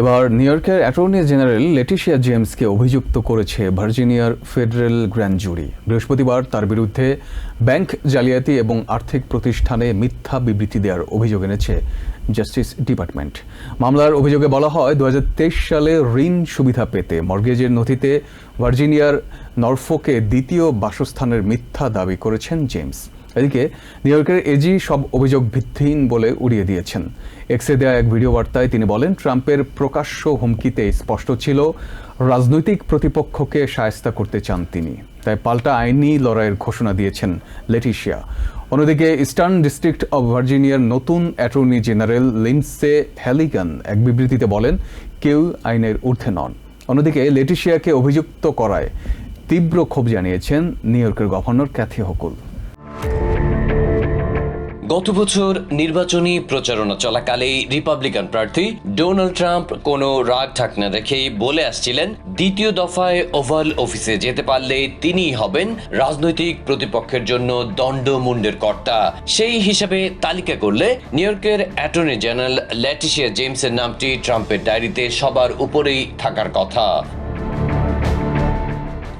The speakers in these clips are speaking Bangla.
এবার নিউ ইয়র্কের অ্যাটর্নি জেনারেল লেটিশিয়া জেমসকে অভিযুক্ত করেছে ভার্জিনিয়ার ফেডারেল গ্র্যান্ড জুরি। বৃহস্পতিবার তার বিরুদ্ধে ব্যাংক জালিয়াতি এবং আর্থিক প্রতিষ্ঠানে মিথ্যা বিবৃতি দেওয়ার অভিযোগ এনেছে জাস্টিস ডিপার্টমেন্ট। মামলার অভিযোগে বলা হয় দু হাজার তেইশ সালে ঋণ সুবিধা পেতে মর্গেজের নথিতে ভার্জিনিয়ার নরফোকে দ্বিতীয় বাসস্থানের মিথ্যা দাবি করেছেন জেমস। এদিকে নিউ ইয়র্কের এজি সব অভিযোগ ভিত্তিহীন বলে উড়িয়ে দিয়েছেন। এক্সে দেওয়া এক ভিডিও বার্তায় তিনি বলেন, ট্রাম্পের প্রকাশ্য হুমকিতে স্পষ্ট ছিল, রাজনৈতিক প্রতিপক্ষকে সায়স্তা করতে চান তিনি। তাই পাল্টা আইনি লড়াইয়ের ঘোষণা দিয়েছেন লেটিশিয়া। অন্যদিকে, ইস্টার্ন ডিস্ট্রিক্ট অব ভার্জিনিয়ার নতুন অ্যাটর্নি জেনারেল লিন্সে হ্যালিগান এক বিবৃতিতে বলেন, কেউ আইনের ঊর্ধ্বে নন। অন্যদিকে, লেটিশিয়াকে অভিযুক্ত করায় তীব্র ক্ষোভ জানিয়েছেন নিউ ইয়র্কের গভর্নর ক্যাথি হকুল। গত বছর নির্বাচনী প্রচারণা চলাকালেই রিপাবলিকান প্রার্থী ডোনাল্ড ট্রাম্প কোনো রাগ ঠাকনা রেখেই বলে আসছিলেন, দ্বিতীয় দফায় ওভাল অফিসে যেতে পারলে তিনিই হবেন রাজনৈতিক প্রতিপক্ষের জন্য দণ্ডমুণ্ডের কর্তা। সেই হিসাবে তালিকা করলে নিউ ইয়র্কের অ্যাটর্নি জেনারেল ল্যাটিশিয়া জেমসের নামটি ট্রাম্পের ডায়েরিতে সবার উপরেই থাকার কথা।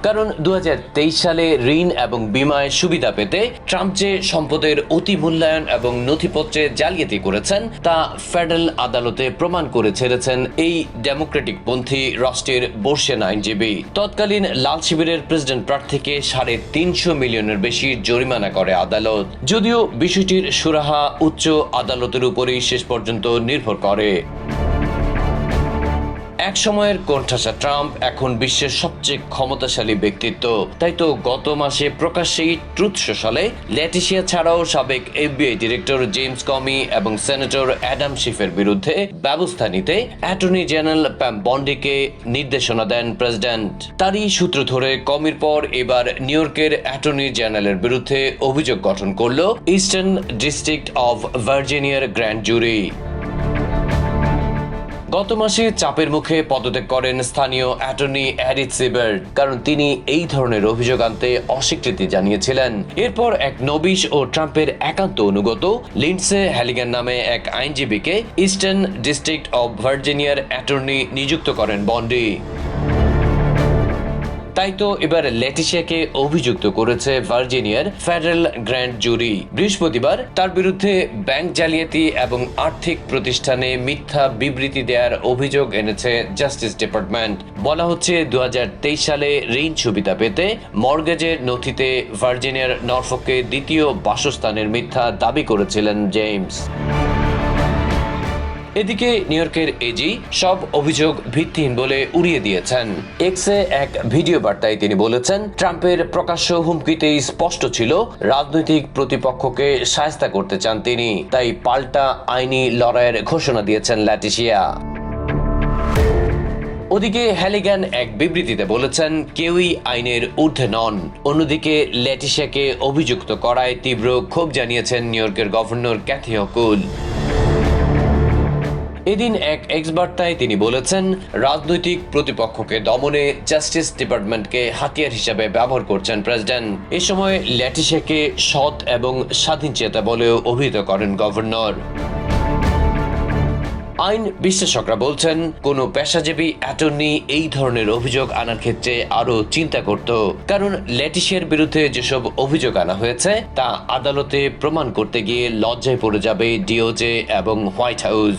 কারণ দু হাজার তেইশ সালে ঋণ এবং বিমায় সুবিধা পেতে ট্রাম্প যে সম্পদের অতি মূল্যায়ন এবং নথিপত্রে জালিয়াতি করেছেন, তা ফেডারেল আদালতে প্রমাণ করে ছেড়েছেন এই ডেমোক্রেটিক পন্থী রাষ্ট্রের বর্ষেন আইনজীবী। তৎকালীন লাল শিবিরের প্রেসিডেন্ট প্রার্থীকে সাড়ে তিনশো মিলিয়নের বেশি জরিমানা করে আদালত। যদিও বিষয়টির সুরাহা উচ্চ আদালতের উপরেই শেষ পর্যন্ত নির্ভর করে। এক সময়ের কোণঠাসা ট্রাম্প এখন বিশ্বের সবচেয়ে ক্ষমতাশালী ব্যক্তিত্ব। তাই তো গত মাসে প্রকাশ্যেই ট্রুথ সোশ্যালে ল্যাটিশিয়া ছাড়াও সাবেক এফবিআই ডিরেক্টর জেমস কমি এবং সেনেটর অ্যাডাম শিফের বিরুদ্ধে ব্যবস্থা নিতে অ্যাটর্নি জেনারেল প্যাম বন্ডিকে নির্দেশনা দেন প্রেসিডেন্ট। তারই সূত্র ধরে কমির পর এবার নিউ ইয়র্কের অ্যাটর্নি জেনারেলের বিরুদ্ধে অভিযোগ গঠন করল ইস্টার্ন ডিস্ট্রিক্ট অব ভার্জিনিয়ার গ্র্যান্ড জুরি। গত মাসে চাপের মুখে পদত্যাগ করেন স্থানীয় অ্যাটর্নি অ্যারিট সিবার কারণ তিনি এই ধরনের অভিযোগ আনতে অস্বীকৃতি জানিয়েছিলেন। এরপর এক নবিশ ও ট্রাম্পের একান্ত অনুগত, লিন্ডসে হ্যালিগান নামে এক আইনজীবীকে ইস্টার্ন ডিস্ট্রিক্ট অব ভার্জিনিয়ার অ্যাটর্নি নিযুক্ত করেন বন্ডি। তাই তো এবার লেটিশিয়াকে অভিযুক্ত করেছে ভার্জিনিয়ার ফেডারেল গ্র্যান্ড জুরি। বৃহস্পতিবার তার বিরুদ্ধে ব্যাংক জালিয়াতি এবং আর্থিক প্রতিষ্ঠানে মিথ্যা বিবৃতি দেওয়ার অভিযোগ এনেছে জাস্টিস ডিপার্টমেন্ট। বলা হচ্ছে দু হাজার তেইশ সালে ঋণ সুবিধা পেতে মর্গেজের নথিতে ভার্জিনিয়ার নরফকে দ্বিতীয় বাসস্থানের মিথ্যা দাবি করেছিলেন জেমস এদিকে নিউ ইয়র্কের এজি সব অভিযোগ ভিত্তিহীন বলে উড়িয়ে দিয়েছেন। এক্সে এক ভিডিও বার্তায় তিনি বলেছেন, ট্রাম্পের প্রকাশ্য হুমকিতেই স্পষ্ট ছিল, রাজনৈতিক প্রতিপক্ষকে সায়স্তা করতে চান তিনি। তাই পাল্টা আইনি লড়াইয়ের ঘোষণা দিয়েছেন ল্যাটিশিয়া। ওদিকে হ্যালিগান এক বিবৃতিতে বলেছেন, কেউই আইনের ঊর্ধ্বে নন। অন্যদিকে ল্যাটিশিয়াকে অভিযুক্ত করায় তীব্র ক্ষোভ জানিয়েছেন নিউ ইয়র্কের গভর্নর ক্যাথি হকুল। এদিন এক এক্স বার্তায় তিনি বলেছেন, রাজনৈতিক প্রতিপক্ষকে দমনে জাস্টিস ডিপার্টমেন্টকে হাতিয়ার হিসাবে ব্যবহার করছেন প্রেসিডেন্ট। এ সময় ল্যাটিশাকে সৎ এবং স্বাধীন চেতা বলেও অভিহিত করেন গভর্নর। আইন বিশ্লেষকরা বলছেন, কোনো পেশাজীবী অ্যাটর্নি এই ধরনের অভিযোগ আনার ক্ষেত্রে আরও চিন্তা করত। কারণ ল্যাটিশিয়ার বিরুদ্ধে যেসব অভিযোগ আনা হয়েছে, তা আদালতে প্রমাণ করতে গিয়ে লজ্জায় পড়ে যাবে ডিওজে এবং white house.